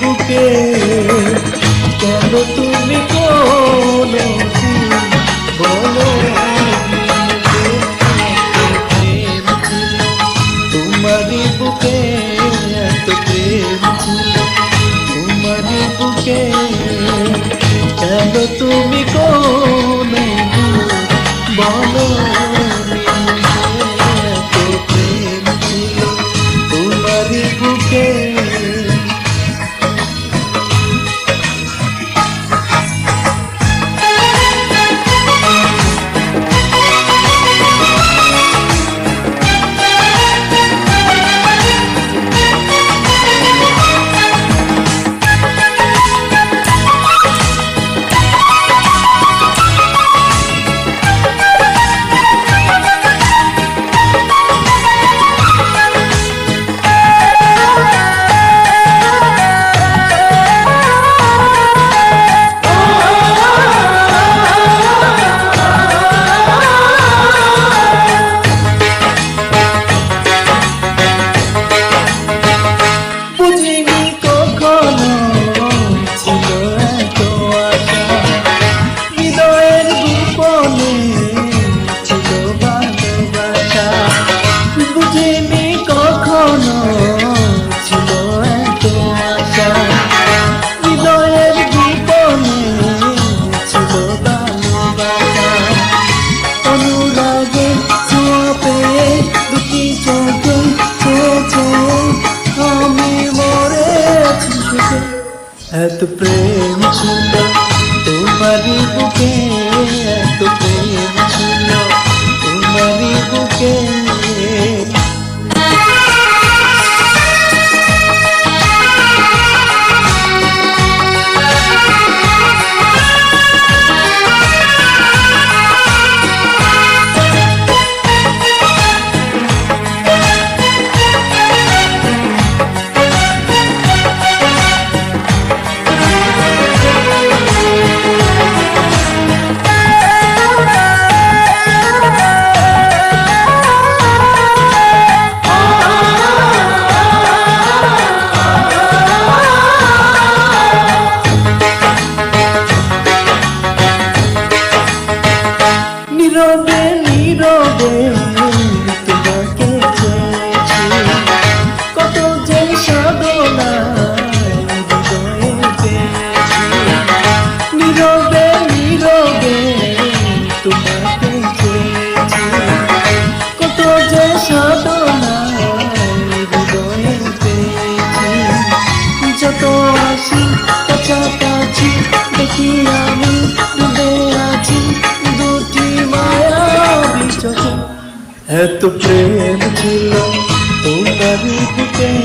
বুকে কেন তুমি কোনেছি বলো তোমারই বুকে এত প্রেম ছিল তোমারই বুকে কেন তুমি এত প্রেম ছিল তোমারই বুকে এত নীরবে নীরবে এত প্রেম ছিল তোমার বুকে